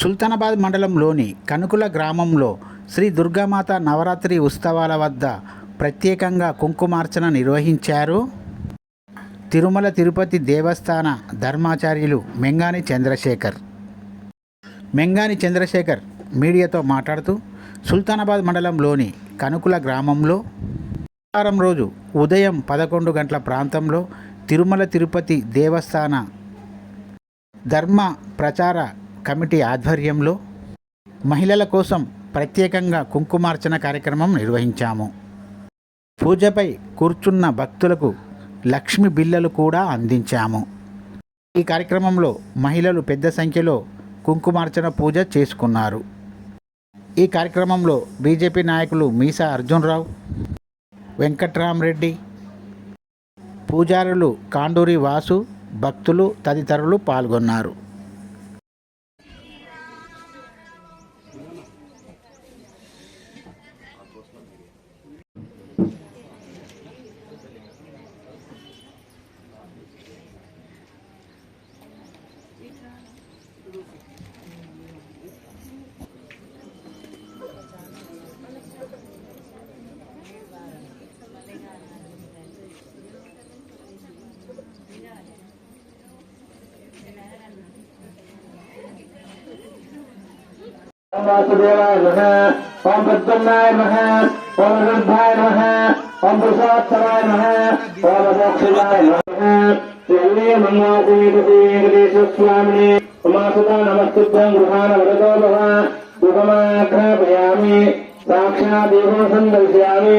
సుల్తానాబాద్ మండలంలోని కనుకుల గ్రామంలో శ్రీ దుర్గామాత నవరాత్రి ఉత్సవాల వద్ద ప్రత్యేకంగా కుంకుమార్చన నిర్వహించారు. తిరుమల తిరుపతి దేవస్థాన ధర్మాచార్యులు మెంగాని చంద్రశేఖర్. మెంగాని చంద్రశేఖర్ మీడియాతో మాట్లాడుతూ సుల్తానాబాద్ మండలంలోని కనుకుల గ్రామంలో వారం రోజు ఉదయం పదకొండు గంటల ప్రాంతంలో తిరుమల తిరుపతి దేవస్థాన ధర్మ ప్రచార కమిటీ ఆధ్వర్యంలో మహిళల కోసం ప్రత్యేకంగా కుంకుమార్చన కార్యక్రమం నిర్వహించాము. పూజపై కూర్చున్న భక్తులకు లక్ష్మి బిల్లలు కూడా అందించాము. ఈ కార్యక్రమంలో మహిళలు పెద్ద సంఖ్యలో కుంకుమార్చన పూజ చేసుకున్నారు. ఈ కార్యక్రమంలో బీజేపీ నాయకులు మీసా అర్జున్రావు వెంకట్రామరెడ్డి పూజారులు కాండూరి వాసు భక్తులు తదితరులు పాల్గొన్నారు. ఓం వాసుదేవాయ నమః ఓం ప్రద్యుమ్నాయ నమః ఓం వృద్ధాయ నమః ఓం పురుషోత్తమాయ నమః ఓం మోక్షదాయ నమః శ్రీ మంగాదేవీ వెంకటేశ్వర స్వామిని ఉమాసుత నమస్తుభ్యం గృహాన వరదో భవ గృహమాఘ్రాపయామి సాక్షాత్ దేవం సందర్శయామి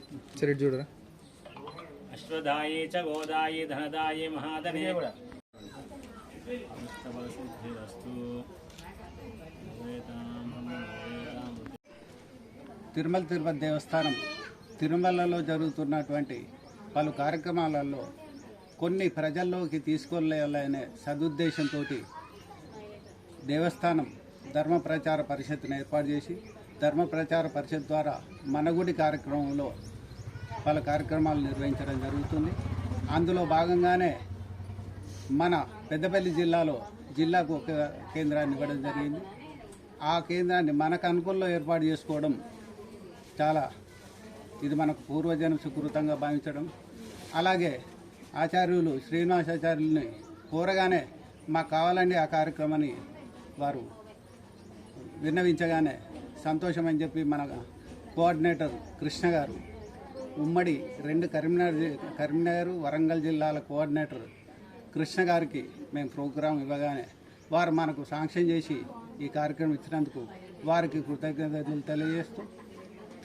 సరే చూడరా? అశ్వదాయే చ గోదాయే ధనదాయే మహాధనే. సమస్తబలసిద్ధిరస్తు వేదాం వేదాం తిరుమల తిరుపతి దేవస్థానం తిరుమలలో జరుగుతున్నటువంటి పలు కార్యక్రమాలలో కొన్ని ప్రజల్లోకి తీసుకెళ్ళాలనే సదుద్దేశంతో దేవస్థానం ధర్మ ప్రచార పరిషత్తును ఏర్పాటు చేసి ధర్మ ప్రచార పరిషత్ ద్వారా మన గుడి కార్యక్రమంలో పలు కార్యక్రమాలు నిర్వహించడం జరుగుతుంది. అందులో భాగంగానే మన పెద్దపల్లి జిల్లాలో జిల్లాకు ఒక కేంద్రాన్ని ఇవ్వడం జరిగింది. ఆ కేంద్రాన్ని మనకు అనుకూలంలో ఏర్పాటు చేసుకోవడం చాలా ఇది మనకు పూర్వజన్మ సుకృతంగా భావించడం. అలాగే ఆచార్యులు శ్రీనివాసాచార్యుల్ని కోరగానే మాకు కావాలండి ఆ కార్యక్రమాన్ని వారు విన్నవించగానే సంతోషం అని చెప్పి మన కోఆర్డినేటర్ కృష్ణ గారు ఉమ్మడి రెండు కరీంనగర్ కరీంనగర్ వరంగల్ జిల్లాల కోఆర్డినేటర్ కృష్ణ గారికి మేము ప్రోగ్రాం ఇవ్వగానే వారు మనకు శాంక్షన్ చేసి ఈ కార్యక్రమం ఇచ్చినందుకు వారికి కృతజ్ఞతలు తెలియజేస్తూ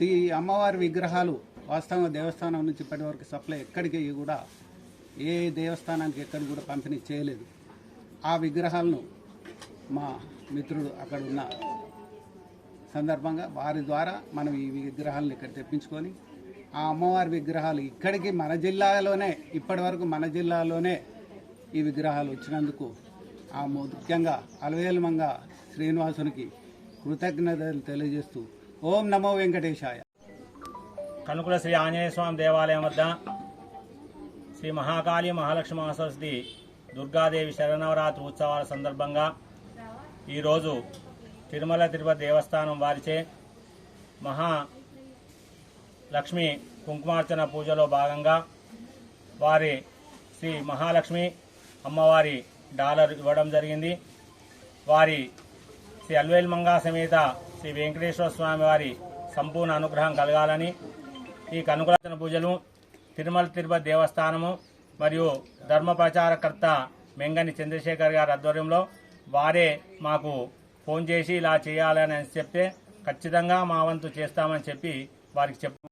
ఈ అమ్మవారి విగ్రహాలు వాస్తవంగా దేవస్థానం నుంచి ఇప్పటి వరకు సప్లై ఎక్కడికి కూడా ఏ దేవస్థానానికి ఎక్కడికి కూడా పంపిణీ చేయలేదు. ఆ విగ్రహాలను మా మిత్రుడు అక్కడ ఉన్న సందర్భంగా వారి ద్వారా మనం ఈ విగ్రహాలను ఇక్కడ తెప్పించుకొని ఆ అమ్మవారి విగ్రహాలు ఇక్కడికి మన జిల్లాలోనే ఇప్పటి వరకు మన జిల్లాలోనే ఈ విగ్రహాలు వచ్చినందుకు ఆ ముఖ్యంగా అలవేలమంగ శ్రీనివాసునికి కృతజ్ఞతలు తెలియజేస్తూ ఓం నమో వెంకటేశాయ. కనుకుల శ్రీ ఆంజనేయ స్వామి దేవాలయం వద్ద శ్రీ మహాకాళి మహాలక్ష్మి సరస్వతి దుర్గాదేవి శరణవరాత్రి ఉత్సవాల సందర్భంగా ఈరోజు తిరుమల తిరుపతి దేవస్థానం వారిచే మహా లక్ష్మి కుంకుమార్చన పూజలో భాగంగా వారి శ్రీ మహాలక్ష్మి అమ్మవారి డాలర్ ఇవ్వడం జరిగింది. వారి శ్రీ అల్వేల్ మంగా సమేత శ్రీ వెంకటేశ్వర స్వామి వారి సంపూర్ణ అనుగ్రహం కలగాలని ఈ కనుకలచన పూజలు తిరుమల తిరుపతి దేవస్థానము మరియు ధర్మ ప్రచారకర్త మెంగని చంద్రశేఖర్ గారి ఆధ్వర్యంలో వారే మాకు ఫోన్ చేసి ఇలా చేయాలని చెప్తే ఖచ్చితంగా మా వంతు చేస్తామని చెప్పి వారికి చెప్పు